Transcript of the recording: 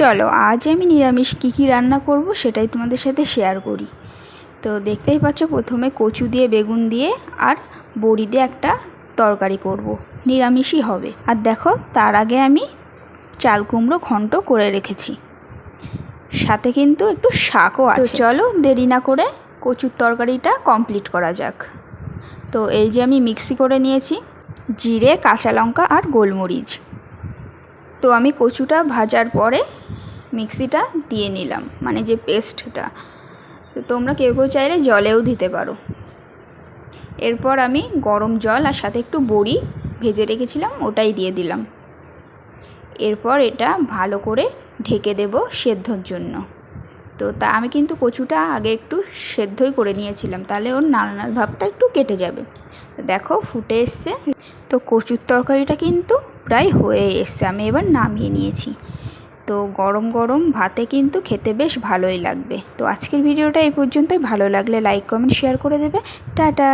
চলো আজ আমি নিরামিষ কী কী রান্না করব সেটাই তোমাদের সাথে শেয়ার করি। তো দেখতেই পাচ্ছ প্রথমে কচু দিয়ে বেগুন দিয়ে আর বড়ি দিয়ে একটা তরকারি করব। নিরামিষই হবে। আর দেখো তার আগে আমি চাল কুমড়ো ঘন্ট করে রেখেছি। সাথে কিন্তু একটু শাকও আছে। চলো দেরি না করে কচুর তরকারিটা কমপ্লিট করা যাক। তো এই যে আমি মিক্সি করে নিয়েছি জিরে কাঁচা লঙ্কা আর গোলমরিচ। তো আমি কচুটা ভাজার পরে মিক্সিটা দিয়ে নিলাম মানে যে পেস্টটা। তো তোমরা কেউ কেউ চাইলে জলেও দিতে পারো। এরপর আমি গরম জল আর সাথে একটু বড়ি ভেজে রেখেছিলাম, ওটাই দিয়ে দিলাম। এরপর এটা ভালো করে ঢেকে দেব সেদ্ধর জন্য। তো তা আমি কিন্তু কচুটা আগে একটু সেদ্ধই করে নিয়েছিলাম, তাহলে ওর নাল নাল ভাবটা একটু কেটে যাবে। দেখো ফুটে এসছে। তো কচুর তরকারিটা কিন্তু প্রায় হয়ে এসছে, আমি এবার নামিয়ে নিয়েছি। তো গরম গরম ভাতে কিন্তু খেতে বেশ ভালোই লাগবে। তো আজকের ভিডিওটা এই পর্যন্তই। ভালো লাগলে লাইক কমেন্ট শেয়ার করে দেবে। টাটা!